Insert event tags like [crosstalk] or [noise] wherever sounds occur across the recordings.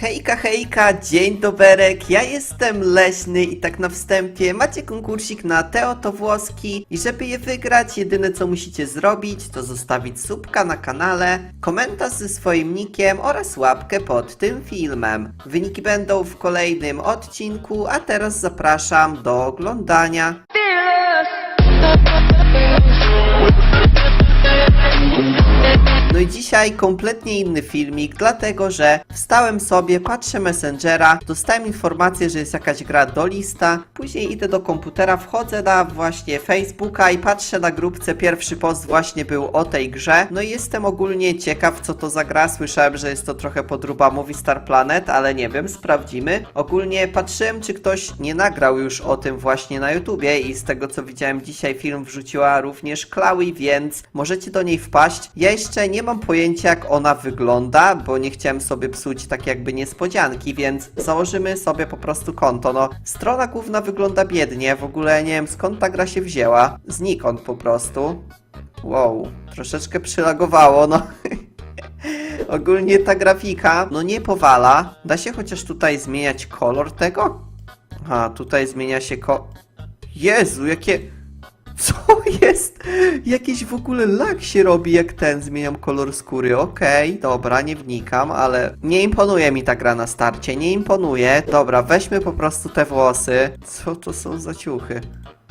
Hejka, hejka, dzień doberek, ja jestem Leśny i tak na wstępie macie konkursik na Teo to Włoski i żeby je wygrać, jedyne co musicie zrobić to zostawić subka na kanale, komentarz ze swoim nickiem oraz łapkę pod tym filmem. Wyniki będą w kolejnym odcinku, a teraz zapraszam do oglądania. No i dzisiaj kompletnie inny filmik, dlatego że wstałem sobie, patrzę Messengera, dostałem informację, że jest jakaś gra do lista, później idę do komputera, wchodzę na właśnie Facebooka i patrzę na grupce, pierwszy post właśnie był o tej grze, no i jestem ogólnie ciekaw co to za gra, słyszałem, że jest to trochę podruba Movie Star Planet, ale nie wiem, sprawdzimy. Ogólnie patrzyłem, czy ktoś nie nagrał już o tym właśnie na YouTubie i z tego co widziałem dzisiaj film wrzuciła również Chloe, więc możecie do niej wpaść. Ja jeszcze nie mam pojęcia jak ona wygląda, bo nie chciałem sobie psuć tak jakby niespodzianki, więc założymy sobie po prostu konto. No, strona główna wygląda biednie, w ogóle nie wiem skąd ta gra się wzięła. Znikąd po prostu. Wow, troszeczkę przylagowało, no. [laughs] Ogólnie ta grafika, no nie powala. Da się chociaż tutaj zmieniać kolor tego? A, tutaj zmienia się ko... Jezu, jakie... Co jest? Jakiś w ogóle lag się robi, jak ten zmieniam kolor skóry. Okej, dobra, nie wnikam, ale nie imponuje mi ta gra na starcie, nie imponuje. Dobra, weźmy po prostu te włosy. Co to są za ciuchy?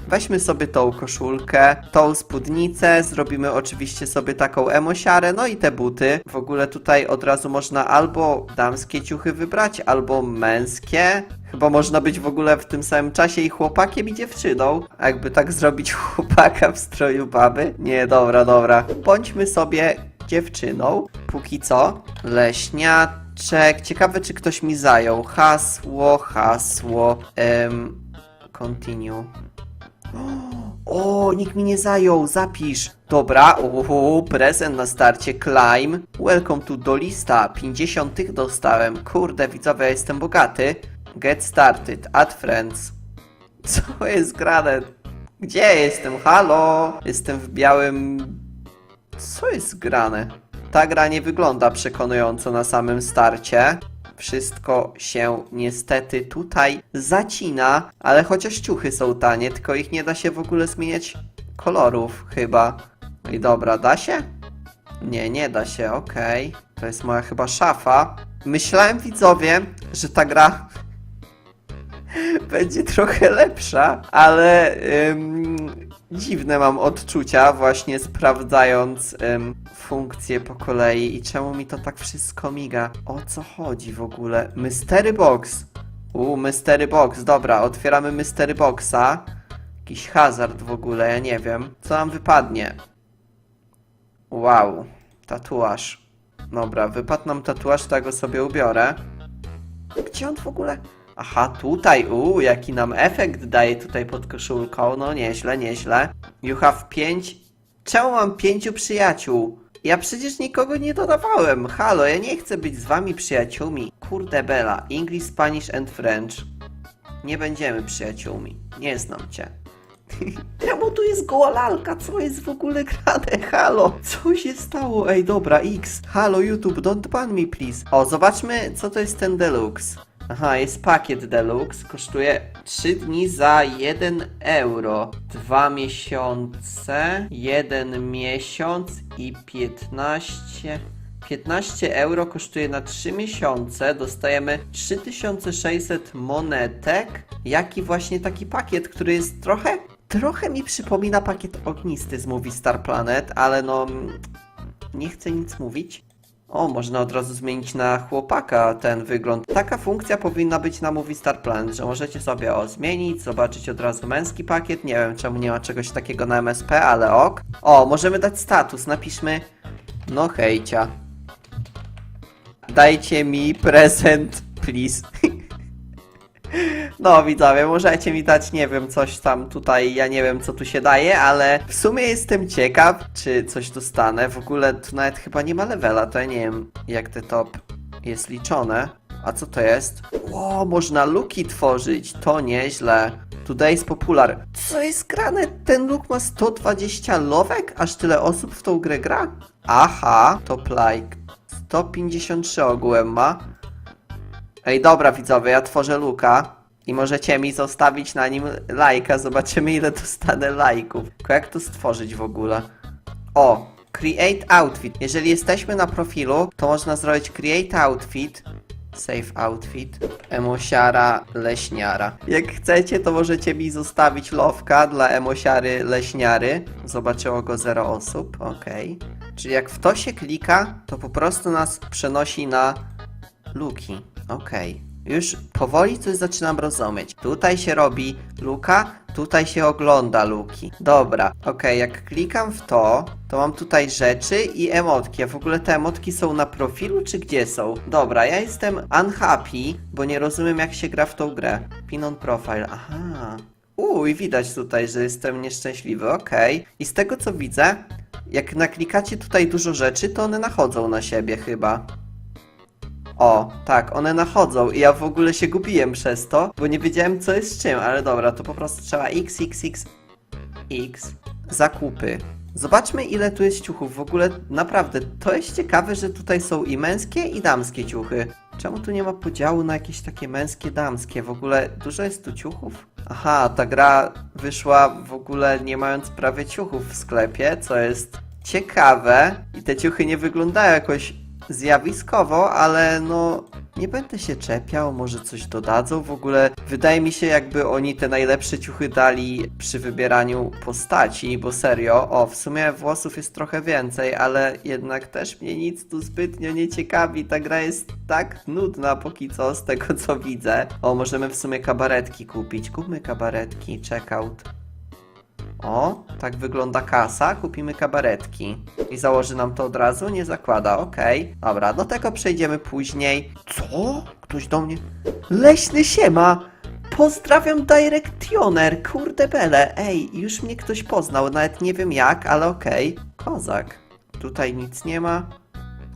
Weźmy sobie tą koszulkę, tą spódnicę, zrobimy oczywiście sobie taką emosiarę, no i te buty. W ogóle tutaj od razu można albo damskie ciuchy wybrać, albo męskie. Chyba można być w ogóle w tym samym czasie i chłopakiem i dziewczyną. A jakby tak zrobić [laughs] chłopaka w stroju baby? Nie, dobra, dobra. Bądźmy sobie dziewczyną. Póki co. Leśniaczek. Ciekawe, czy ktoś mi zajął. Hasło, hasło. Em, continue. [gasps] O, nikt mi nie zajął, zapisz. Dobra, uhu, prezent na starcie, climb. Welcome to do lista, 50 tych dostałem. Kurde, widzowie, ja jestem bogaty. Get started, add friends. [laughs] Co jest grane? Gdzie jestem? Halo? Jestem w białym... Co jest grane? Ta gra nie wygląda przekonująco na samym starcie. Wszystko się niestety tutaj zacina, ale chociaż ciuchy są tanie, tylko ich nie da się w ogóle zmieniać kolorów chyba. No i dobra, da się? Nie, nie da się, okej. To jest moja chyba szafa. Myślałem widzowie, że ta gra [laughs] będzie trochę lepsza, ale ym, dziwne mam odczucia właśnie sprawdzając ym, funkcje po kolei i czemu mi to tak wszystko miga. O co chodzi w ogóle? Mystery Box. U, Mystery Box, dobra, otwieramy Mystery Boxa. Jakiś hazard w ogóle, ja nie wiem. Co nam wypadnie? Wow, tatuaż. Dobra, wypadł nam tatuaż, to ja go sobie ubiorę. Gdzie on w ogóle? Aha, tutaj, uuu, jaki nam efekt daje tutaj pod koszulką. No nieźle, nieźle. You have pięć... Czemu mam pięciu przyjaciół? Ja przecież nikogo nie dodawałem. Halo, ja nie chcę być z wami przyjaciółmi. Kurde bela, English, Spanish and French. Nie będziemy przyjaciółmi. Nie znam cię. [laughs] Czemu tu jest goła lalka? Co jest w ogóle grane? Halo, co się stało? Ej, dobra, X. Halo, YouTube, don't ban me, please. O, zobaczmy, co to jest ten deluxe. Aha, jest pakiet deluxe, kosztuje 3 dni za 1 euro, 2 miesiące, 1 miesiąc i 15... 15 euro kosztuje na 3 miesiące, dostajemy 3600 monetek, jak i właśnie taki pakiet, który jest trochę, trochę mi przypomina pakiet ognisty z Movie Star Planet, ale no, nie chcę nic mówić. O, można od razu zmienić na chłopaka ten wygląd. Taka funkcja powinna być na Movie Star Planet, że możecie sobie o zmienić, zobaczyć od razu męski pakiet. Nie wiem czemu nie ma czegoś takiego na MSP, ale ok. O, możemy dać status, napiszmy no hejcia. Dajcie mi prezent, please. No widzowie, możecie mi dać, nie wiem, coś tam tutaj, ja nie wiem co tu się daje, ale w sumie jestem ciekaw, czy coś dostanę. W ogóle tu nawet chyba nie ma levela, to ja nie wiem jak te top jest liczone. A co to jest? Ło, można luki tworzyć, to nieźle. Today is popular. Co jest grane? Ten luk ma 120 lowek? Aż tyle osób w tą grę gra? Aha, top like. 153 ogółem ma. Ej, dobra widzowie, ja tworzę luka i możecie mi zostawić na nim lajka, zobaczymy ile dostanę lajków. Tylko jak to stworzyć w ogóle? O, create outfit. Jeżeli jesteśmy na profilu, to można zrobić create outfit, save outfit, emosiara leśniara. Jak chcecie, to możecie mi zostawić lowka dla emosiary leśniary. Zobaczyło go 0 osób, okej. Czyli jak w to się klika, to po prostu nas przenosi na luki. Okej. Już powoli coś zaczynam rozumieć. Tutaj się robi luka, tutaj się ogląda luki. Dobra, okej, jak klikam w to, to mam tutaj rzeczy i emotki. A w ogóle te emotki są na profilu, czy gdzie są? Dobra, ja jestem unhappy, bo nie rozumiem jak się gra w tą grę. Pin on profile, aha. I widać tutaj, że jestem nieszczęśliwy, okej. I z tego co widzę, jak naklikacie tutaj dużo rzeczy, to one nachodzą na siebie chyba. O, tak, one nachodzą i ja w ogóle się gubiłem przez to, bo nie wiedziałem co jest z czym, ale dobra, to po prostu trzeba x, x, x, x, zakupy. Zobaczmy ile tu jest ciuchów, w ogóle naprawdę, to jest ciekawe, że tutaj są i męskie i damskie ciuchy. Czemu tu nie ma podziału na jakieś takie męskie, damskie? W ogóle dużo jest tu ciuchów? Aha, ta gra wyszła w ogóle nie mając prawie ciuchów w sklepie, co jest ciekawe i te ciuchy nie wyglądają jakoś zjawiskowo, ale no nie będę się czepiał, może coś dodadzą. W ogóle wydaje mi się, jakby oni te najlepsze ciuchy dali przy wybieraniu postaci, bo serio, o, w sumie włosów jest trochę więcej, ale jednak też mnie nic tu zbytnio nie ciekawi. Ta gra jest tak nudna póki co, z tego co widzę. O, możemy w sumie kabaretki kupić. Kupmy kabaretki, checkout. O, tak wygląda kasa, kupimy kabaretki. I założy nam to od razu? Nie zakłada, okej. Dobra, do tego przejdziemy później. Co? Ktoś do mnie... Leśny siema! Pozdrawiam Directioner, kurde bele. Ej, już mnie ktoś poznał, nawet nie wiem jak, ale okej. Kozak. Tutaj nic nie ma.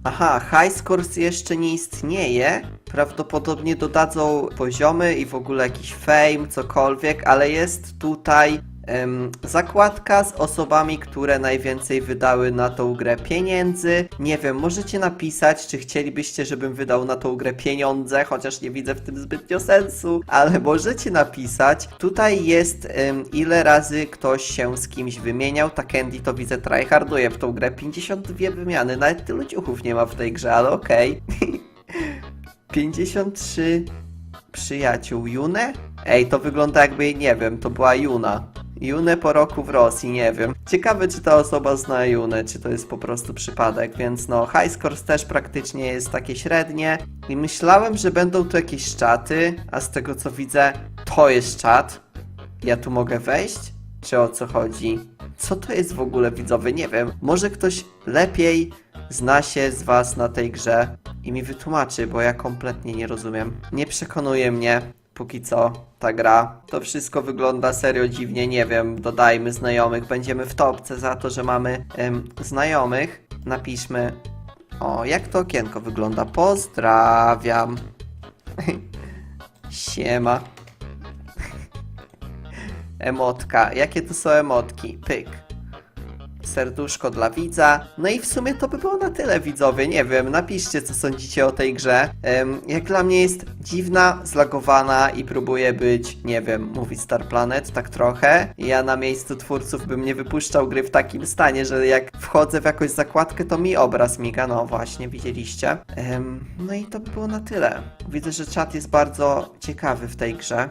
Aha, High Scores jeszcze nie istnieje. Prawdopodobnie dodadzą poziomy i w ogóle jakiś fame, cokolwiek, ale jest tutaj em, zakładka z osobami, które najwięcej wydały na tą grę pieniędzy. Nie wiem, możecie napisać, czy chcielibyście, żebym wydał na tą grę pieniądze, chociaż nie widzę w tym zbytnio sensu, ale możecie napisać. Tutaj jest em, ile razy ktoś się z kimś wymieniał. Ta Candy to widzę tryharduje w tą grę. 52 wymiany, nawet tylu ciuchów nie ma w tej grze, ale okej. [laughs] 53 przyjaciół. June? Ej, to wygląda jakby, nie wiem, to była Juna. June po roku w Rosji, nie wiem. Ciekawe, czy ta osoba zna Junę, czy to jest po prostu przypadek, więc no, High Scores też praktycznie jest takie średnie. I myślałem, że będą tu jakieś czaty, a z tego co widzę, to jest czat. Ja tu mogę wejść? Czy o co chodzi? Co to jest w ogóle, widzowie? Nie wiem. Może ktoś lepiej zna się z was na tej grze i mi wytłumaczy, bo ja kompletnie nie rozumiem. Nie przekonuje mnie póki co ta gra. To wszystko wygląda serio dziwnie, nie wiem. Dodajmy znajomych, będziemy w topce za to, że mamy em, znajomych. Napiszmy. O, jak to okienko wygląda? Pozdrawiam. [laughs] Siema. [laughs] Emotka. Jakie to są emotki? Pyk. Serduszko dla widza. No i w sumie to by było na tyle, widzowie. Nie wiem, napiszcie, co sądzicie o tej grze. Em, jak dla mnie jest dziwna, zlagowana i próbuje być, nie wiem, Movie Star Planet, tak trochę. Ja na miejscu twórców bym nie wypuszczał gry w takim stanie, że jak wchodzę w jakąś zakładkę, to mi obraz miga. No właśnie, widzieliście. Em, no i to by było na tyle. Widzę, że czat jest bardzo ciekawy w tej grze.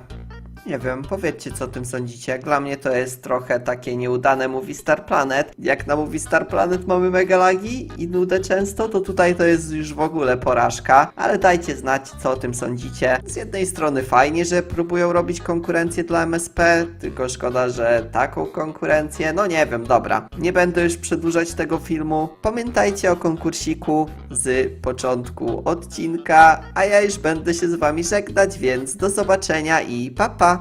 Nie wiem, powiedzcie co o tym sądzicie. Dla mnie to jest trochę takie nieudane Movie Star Planet. Jak na Movie Star Planet mamy mega lagi i nudę często, to tutaj to jest już w ogóle porażka. Ale dajcie znać co o tym sądzicie. Z jednej strony fajnie, że próbują robić konkurencję dla MSP, tylko szkoda, że taką konkurencję. No nie wiem, dobra. Nie będę już przedłużać tego filmu. Pamiętajcie o konkursiku z początku odcinka, a ja już będę się z wami żegnać, więc do zobaczenia i pa pa!